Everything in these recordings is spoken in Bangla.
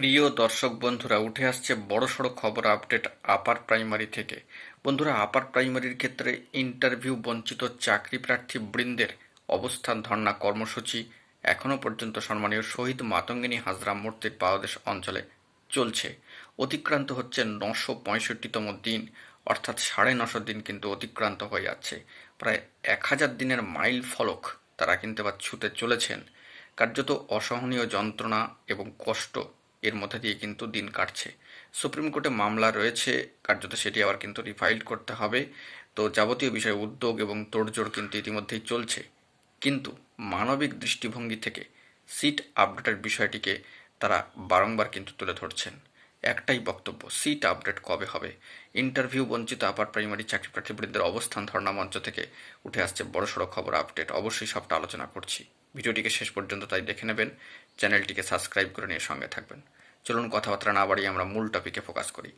প্রিয় দর্শক বন্ধুরা, উঠে আসছে বড়সড় খবর আপডেট আপার প্রাইমারি থেকে। বন্ধুরা, আপার প্রাইমারির ক্ষেত্রে ইন্টারভিউ বঞ্চিত চাকরি প্রার্থী বৃন্দের অবস্থান ধর্ণা কর্মসূচি। এখনও পর্যন্ত সম্মানীয় শহীদ মাতঙ্গিনী হাজরা মূর্তির পাদদেশ অঞ্চলে চলছে। অতিক্রান্ত হচ্ছে নশো পঁয়ষট্টিতম দিন, অর্থাৎ সাড়ে নশো দিন কিন্তু অতিক্রান্ত হয়ে যাচ্ছে। প্রায় এক হাজার দিনের মাইল ফলক তারা কিন্তু এবার ছুতে চলেছেন। কার্যত অসহনীয় যন্ত্রণা এবং কষ্ট এর মধ্যে দিয়ে কিন্তু দিন কাটছে। সুপ্রিম কোর্টে মামলা রয়েছে, কার্যত সেটি আবার কিন্তু রিফাইল করতে হবে। তো যাবতীয় বিষয়ে উদ্যোগ এবং তোড়জোড় কিন্তু ইতিমধ্যেই চলছে। কিন্তু মানবিক দৃষ্টিভঙ্গি থেকে সিট আপডেটের বিষয়টিকে তারা বারংবার কিন্তু তুলে ধরছেন। একটাই বক্তব্য, সিট আপডেট কবে হবে? ইন্টারভিউ বঞ্চিত আপার প্রাইমারি চাকরি প্রার্থীবৃন্দের অবস্থান ধর্ণা মঞ্চ থেকে উঠে আসছে বড়সড় খবর আপডেট। অবশ্যই সবটা আলোচনা করছি। ভিডিওটিকে শেষ পর্যন্ত তাই দেখে নেবেন, চ্যানেলটিকে সাবস্ক্রাইব করে নিয়ে সঙ্গে থাকবেন। চলুন কথাবার্তা না বাড়িয়ে আমরা মূল টপিকে ফোকাস করি।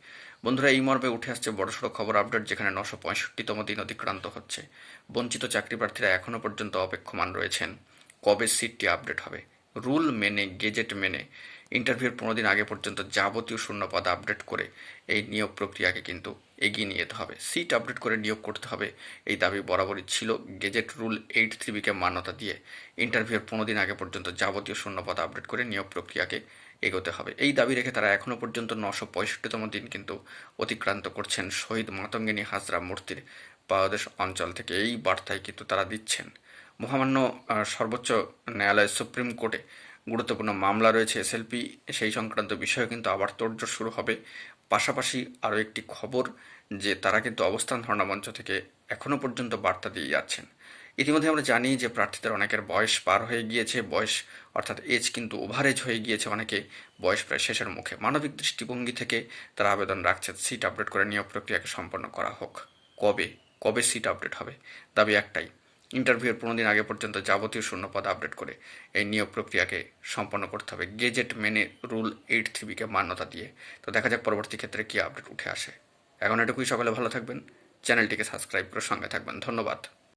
বন্ধুরা, এই মর্মে উঠে আসছে বড়সড় খবর আপডেট যেখানে নশো পঁয়ষট্টিতম দিন অতিক্রান্ত হচ্ছে। বঞ্চিত চাকরি প্রার্থীরা এখনও পর্যন্ত অপেক্ষমান রয়েছেন। কবে সিটটি আপডেট হবে? রুল মেনে, গেজেট মেনে ইন্টারভিউর পনেরো দিন আগে পর্যন্ত যাবতীয় শূন্যপদ আপডেট করে এই নিয়োগ প্রক্রিয়াকে কিন্তু এগিয়ে নিয়ে যেতে হবে। সিট আপডেট করে নিয়োগ করতে হবে এই দাবি বরাবরই ছিল। গেজেট রুল এইট থ্রিবিকে মান্যতা দিয়ে ইন্টারভিউর পনেরো দিন আগে পর্যন্ত যাবতীয় শূন্যপদ আপডেট করে নিয়োগ প্রক্রিয়াকে এগোতে হবে। এই দাবি রেখে তারা এখনও পর্যন্ত নশো পঁয়ষট্টিতম দিন কিন্তু অতিক্রান্ত করছেন শহীদ মাতঙ্গিনী হাজরা মূর্তির পাদদেশ অঞ্চল থেকে এই বার্তায় কিন্তু তারা দিচ্ছেন। মহামান্য সর্বোচ্চ ন্যায়ালয় সুপ্রিম কোর্টে গুরুত্বপূর্ণ মামলা রয়েছে এসএলপি। সেই সংক্রান্ত বিষয়ে কিন্তু আবার তোড়জোড় শুরু হবে। পাশাপাশি আরও একটি খবর যে তারা কিন্তু অবস্থান ধর্ণা মঞ্চ থেকে এখনও পর্যন্ত বার্তা দিয়ে যাচ্ছেন। ইতিমধ্যে আমরা জানি যে প্রার্থীদের অনেকের বয়স পার হয়ে গিয়েছে। বয়স অর্থাৎ এজ কিন্তু ওভারেজ হয়ে গিয়েছে অনেকে। বয়স প্রায় শেষের মুখে। মানবিক দৃষ্টিভঙ্গি থেকে তারা আবেদন রাখছেন সিট আপডেট করে নিয়োগ প্রক্রিয়াকে সম্পন্ন করা হোক। কবে? কবে সিট আপডেট হবে? দাবি একটাই ইন্টারভিউর পনেরো দিন আগে পর্যন্ত যাবতীয় শূন্যপদ আপডেট করে এই নিয়োগ প্রক্রিয়াকে সম্পন্ন করতে হবে। গেজেট মেনে রুল এইট থ্রিবিকে মান্যতা দিয়ে। তো দেখা যাক পরবর্তী ক্ষেত্রে কী আপডেট উঠে আসে। এখন এটুকুই, সকালে ভালো থাকবেন। চ্যানেলটিকে সাবস্ক্রাইব করে সঙ্গে থাকবেন। ধন্যবাদ।